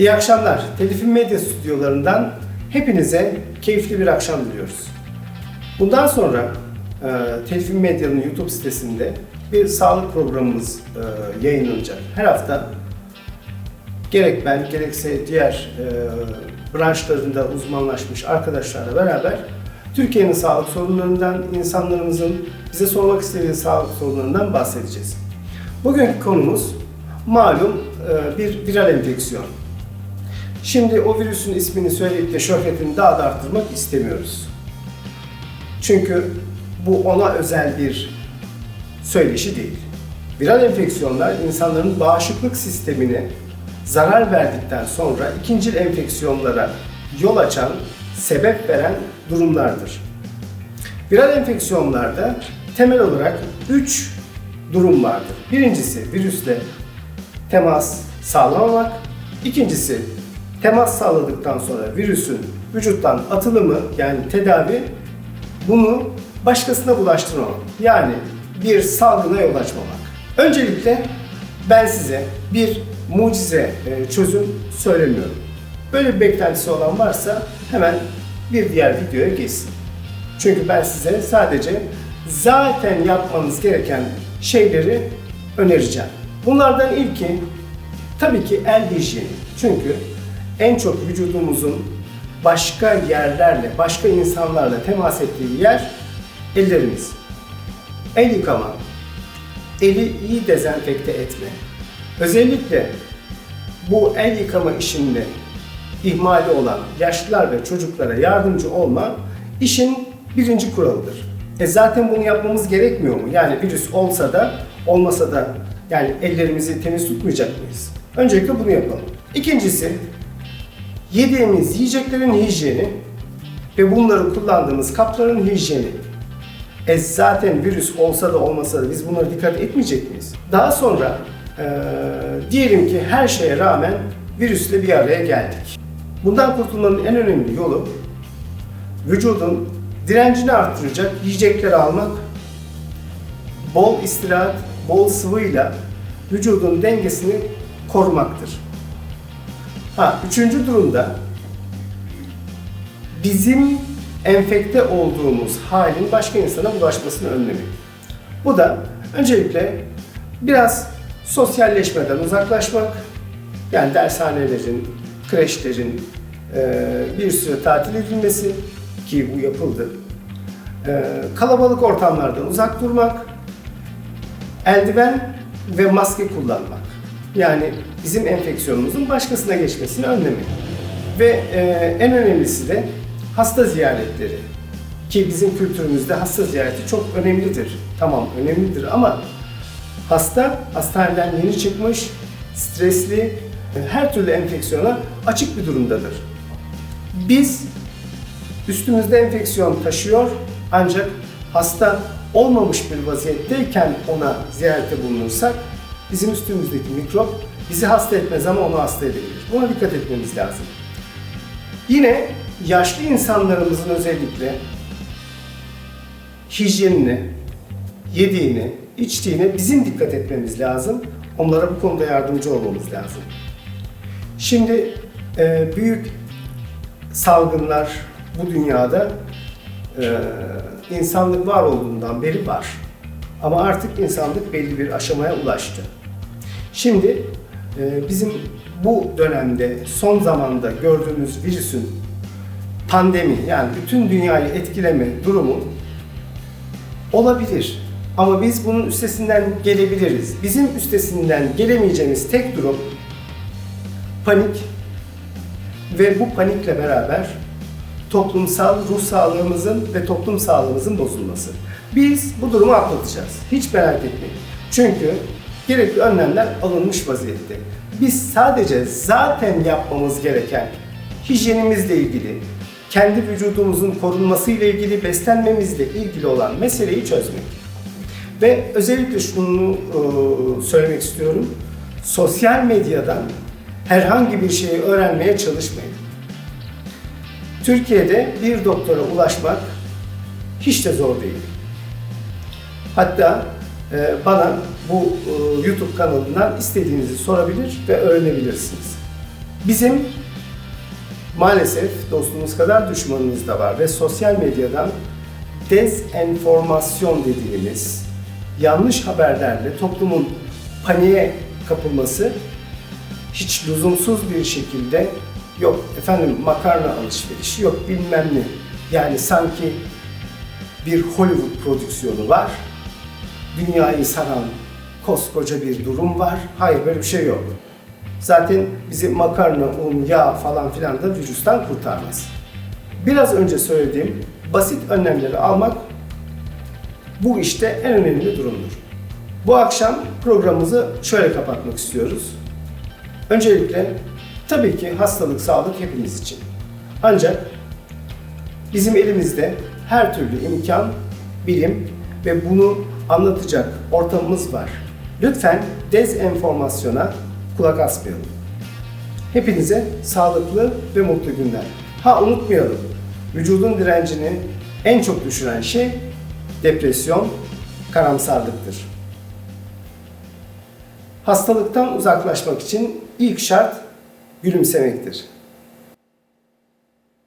İyi akşamlar. Telifin Medya stüdyolarından hepinize keyifli bir akşam diliyoruz. Bundan sonra e, Telifin Medya'nın YouTube sitesinde bir sağlık programımız e, yayınlanacak. Her hafta gerek ben gerekse diğer e, branşlarında uzmanlaşmış arkadaşlarla beraber Türkiye'nin sağlık sorunlarından, insanlarımızın bize sormak istediği sağlık sorunlarından bahsedeceğiz. Bugünkü konumuz malum e, bir viral enfeksiyon. Şimdi o virüsün ismini söyleyip de şöhretini daha da arttırmak istemiyoruz. Çünkü bu ona özel bir söyleşi değil. Viral enfeksiyonlar insanların bağışıklık sistemine zarar verdikten sonra ikincil enfeksiyonlara yol açan, sebep veren durumlardır. Viral enfeksiyonlarda temel olarak 3 durum vardır. Birincisi virüsle temas sağlamamak. İkincisi temas sağladıktan sonra virüsün vücuttan atılımı yani tedavi bunu başkasına bulaştırmamak. Yani bir salgına yol açmamak. Öncelikle ben size bir mucize e, çözüm söylemiyorum. Böyle bir beklentisi olan varsa hemen bir diğer videoya geçsin. Çünkü ben size sadece zaten yapmanız gereken şeyleri önereceğim. Bunlardan ilki tabii ki el hijyeni. Çünkü en çok vücudumuzun başka yerlerle, başka insanlarla temas ettiği yer ellerimiz. El yıkama, eli iyi dezenfekte etme. Özellikle bu el yıkama işinde ihmali olan yaşlılar ve çocuklara yardımcı olma işin birinci kuralıdır. E zaten bunu yapmamız gerekmiyor mu? Yani virüs olsa da olmasa da yani ellerimizi temiz tutmayacak mıyız? Öncelikle bunu yapalım. İkincisi yediğimiz yiyeceklerin hijyeni ve bunları kullandığımız kapların hijyeni. E zaten virüs olsa da olmasa da biz bunlara dikkat etmeyecek miyiz? Daha sonra e, diyelim ki her şeye rağmen virüsle bir araya geldik. Bundan kurtulmanın en önemli yolu vücudun direncini arttıracak yiyecekleri almak, bol istirahat, bol sıvıyla vücudun dengesini korumaktır. Ha, üçüncü durumda bizim enfekte olduğumuz halin başka insana bulaşmasını önlemek. Bu da öncelikle biraz sosyalleşmeden uzaklaşmak, yani dershanelerin, kreşlerin e, bir süre tatil edilmesi ki bu yapıldı. E, kalabalık ortamlardan uzak durmak, eldiven ve maske kullanmak. Yani bizim enfeksiyonumuzun başkasına geçmesini önlemek. Ve e, en önemlisi de hasta ziyaretleri. Ki bizim kültürümüzde hasta ziyareti çok önemlidir. Tamam önemlidir ama hasta hastaneden yeni çıkmış, stresli, her türlü enfeksiyona açık bir durumdadır. Biz üstümüzde enfeksiyon taşıyor ancak hasta olmamış bir vaziyetteyken ona ziyarete bulunursak bizim üstümüzdeki mikrop bizi hasta etmez ama onu hasta edebilir. Buna dikkat etmemiz lazım. Yine yaşlı insanlarımızın özellikle hijyenine, yediğine, içtiğine bizim dikkat etmemiz lazım. Onlara bu konuda yardımcı olmamız lazım. Şimdi e, büyük salgınlar bu dünyada e, insanlık var olduğundan beri var. Ama artık insanlık belli bir aşamaya ulaştı. Şimdi e, bizim bu dönemde son zamanda gördüğümüz virüsün pandemi yani bütün dünyayı etkileme durumu olabilir. Ama biz bunun üstesinden gelebiliriz. Bizim üstesinden gelemeyeceğimiz tek durum panik ve bu panikle beraber toplumsal ruh sağlığımızın ve toplum sağlığımızın bozulması. Biz bu durumu atlatacağız. Hiç merak etmeyin. Çünkü gerekli önlemler alınmış vaziyette. Biz sadece zaten yapmamız gereken hijyenimizle ilgili, kendi vücudumuzun korunması ile ilgili, beslenmemizle ilgili olan meseleyi çözmek. Ve özellikle şunu e, söylemek istiyorum. Sosyal medyadan herhangi bir şeyi öğrenmeye çalışmayın. Türkiye'de bir doktora ulaşmak hiç de zor değil. Hatta bana bu e, YouTube kanalından istediğinizi sorabilir ve öğrenebilirsiniz. Bizim maalesef dostumuz kadar düşmanımız da var ve sosyal medyadan dezenformasyon dediğimiz yanlış haberlerle toplumun paniğe kapılması hiç lüzumsuz bir şekilde yok efendim makarna alışverişi yok bilmem ne. Yani sanki bir Hollywood prodüksiyonu var. Dünyayı saran koskoca bir durum var. Hayır böyle bir şey yok. Zaten bizi makarna, un, yağ falan filan da virüsten kurtarmaz. Biraz önce söylediğim basit önlemleri almak bu işte en önemli durumdur. Bu akşam programımızı şöyle kapatmak istiyoruz. Öncelikle tabii ki hastalık, sağlık hepimiz için. Ancak bizim elimizde her türlü imkan, bilim ve bunu anlatacak ortamımız var. Lütfen dezenformasyona kulak asmayalım. Hepinize sağlıklı ve mutlu günler. Ha unutmayalım, vücudun direncini en çok düşüren şey depresyon, karamsarlıktır. Hastalıktan uzaklaşmak için ilk şart gülümsemektir.